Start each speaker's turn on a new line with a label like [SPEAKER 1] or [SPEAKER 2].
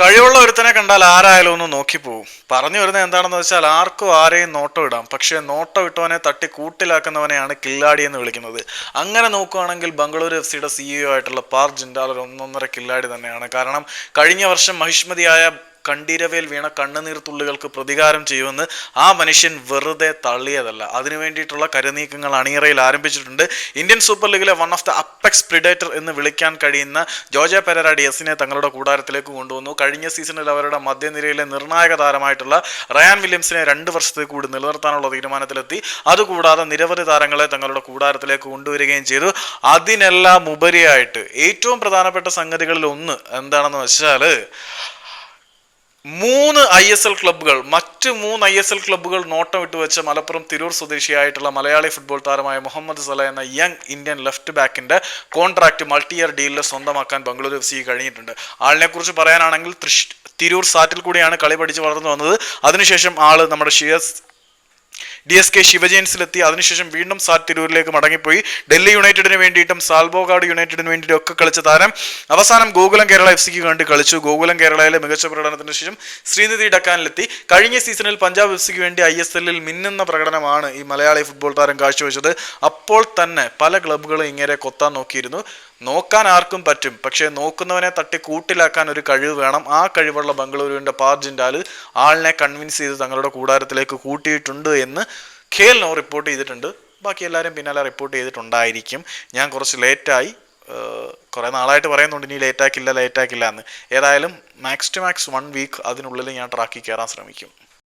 [SPEAKER 1] കഴിവുള്ള ഒരുത്തനെ കണ്ടാൽ ആരായാലും ഒന്ന് നോക്കിപ്പോവും പറഞ്ഞു വരുന്നത് എന്താണെന്ന് വെച്ചാൽ ആർക്കും ആരെയും നോട്ടം ഇടാം. പക്ഷേ നോട്ടം ഇട്ടവനെ തട്ടി കൂട്ടിലാക്കുന്നവനെയാണ് കില്ലാടി എന്ന് വിളിക്കുന്നത്. അങ്ങനെ നോക്കുകയാണെങ്കിൽ ബംഗളൂരു എഫ് സിയുടെ സിഇഒ ആയിട്ടുള്ള പാർ ജിൻഡാലർ ഒന്നൊന്നര കില്ലാടി തന്നെയാണ്. കാരണം കഴിഞ്ഞ വർഷം മഹിഷ്മതിയായ കണ്ടീരവേൽ വീണ കണ്ണുനീർ തുള്ളികൾക്ക് പ്രതികാരം ചെയ്യുമെന്ന് ആ മനുഷ്യൻ വെറുതെ തള്ളിയതല്ല. അതിനു വേണ്ടിയിട്ടുള്ള കരുനീക്കങ്ങൾ അണിയറയിൽ ആരംഭിച്ചിട്ടുണ്ട്. ഇന്ത്യൻ സൂപ്പർ ലീഗിലെ one of the apex predator എന്ന് വിളിക്കാൻ കഴിയുന്ന ജോജെ പെരര ഡിയസിനെ തങ്ങളുടെ കൂടാരത്തിലേക്ക് കൊണ്ടുവന്നു. കഴിഞ്ഞ സീസണിൽ അവരുടെ മധ്യനിരയിലെ നിർണായക താരമായിട്ടുള്ള റയാൻ വില്യംസിനെ രണ്ട് വർഷത്തിൽ കൂടി നിലനിർത്താനുള്ള തീരുമാനത്തിലെത്തി. അതുകൂടാതെ നിരവധി താരങ്ങളെ തങ്ങളുടെ കൂടാരത്തിലേക്ക് കൊണ്ടുവരികയും ചെയ്തു. അതിനെല്ലാം ഉപരിയായിട്ട് ഏറ്റവും പ്രധാനപ്പെട്ട സംഗതികളിൽ ഒന്ന് എന്താണെന്ന് വെച്ചാൽ മൂന്ന് ഐ എസ് എൽ ക്ലബ്ബുകൾ മറ്റ് മൂന്ന് ഐ എസ് എൽ ക്ലബ്ബുകൾ നോട്ടം ഇട്ട് വെച്ച മലപ്പുറം തിരൂർ സ്വദേശിയായിട്ടുള്ള മലയാളി ഫുട്ബോൾ താരമായ മുഹമ്മദ് സല എന്ന യങ് ഇന്ത്യൻ ലെഫ്റ്റ് ബാക്കിന്റെ കോൺട്രാക്ട് മൾട്ടി ഇയർ ഡീലിൽ സ്വന്തമാക്കാൻ ബംഗളൂരു എഫ് സി കഴിഞ്ഞിട്ടുണ്ട്. ആളിനെ കുറിച്ച് പറയാനാണെങ്കിൽ തൃശ് തിരൂർ സാറ്റിൽ കൂടിയാണ് കളി പഠിച്ച് വളർന്നു വന്നത്. അതിനുശേഷം ആൾ നമ്മുടെ ഷിയസ് ഡി എസ് കെ ശിവജയൻസിലെത്തി. അതിനുശേഷം വീണ്ടും സാറ്റ് തിരൂരിലേക്ക് മടങ്ങിപ്പോയി. ഡൽഹി യുണൈറ്റഡിന് വേണ്ടിയിട്ടും സാൽബോഗാഡ് യുണൈറ്റഡിന് വേണ്ടിയിട്ടും ഒക്കെ കളിച്ച താരം. അവസാനം ഗോകുലം കേരള എഫ് സിക്ക് വേണ്ടി കളിച്ചു. ഗോകുലം കേരളയിലെ മികച്ച പ്രകടനത്തിന് ശേഷം ശ്രീനിധി ഡക്കാനിലെത്തി. കഴിഞ്ഞ സീസണിൽ പഞ്ചാബ് എഫ് സിക്ക് വേണ്ടി ഐ എസ് എല്ലിൽ മിന്നുന്ന പ്രകടനമാണ് ഈ മലയാളി ഫുട്ബോൾ താരം കാഴ്ചവെച്ചത്. അപ്പോൾ തന്നെ പല ക്ലബ്ബുകളും ഇങ്ങനെ കൊത്താൻ നോക്കിയിരുന്നു. നോക്കാൻ ആർക്കും പറ്റും. പക്ഷേ നോക്കുന്നവനെ തട്ടി കൂട്ടിലാക്കാൻ ഒരു കഴിവ് വേണം. ആ കഴിവുള്ള ബംഗളൂരുവിന്റെ പാർജിൻഡാൽ ആളിനെ കൺവിൻസ് ചെയ്ത് തങ്ങളുടെ കൂടാരത്തിലേക്ക് കൂട്ടിയിട്ടുണ്ട് എന്ന് ഖേലിനോ റിപ്പോർട്ട് ചെയ്തിട്ടുണ്ട്. ബാക്കി എല്ലാവരും പിന്നാലെ റിപ്പോർട്ട് ചെയ്തിട്ടുണ്ടായിരിക്കും. ഞാൻ കുറച്ച് ലേറ്റായി കുറേ നാളായിട്ട് പറയുന്നുണ്ട് ഇനി ലേറ്റാക്കില്ല ലേറ്റാക്കില്ല എന്ന്. ഏതായാലും max two max one week അതിനുള്ളിൽ ഞാൻ ട്രാക്കിൽ കയറാൻ ശ്രമിക്കും.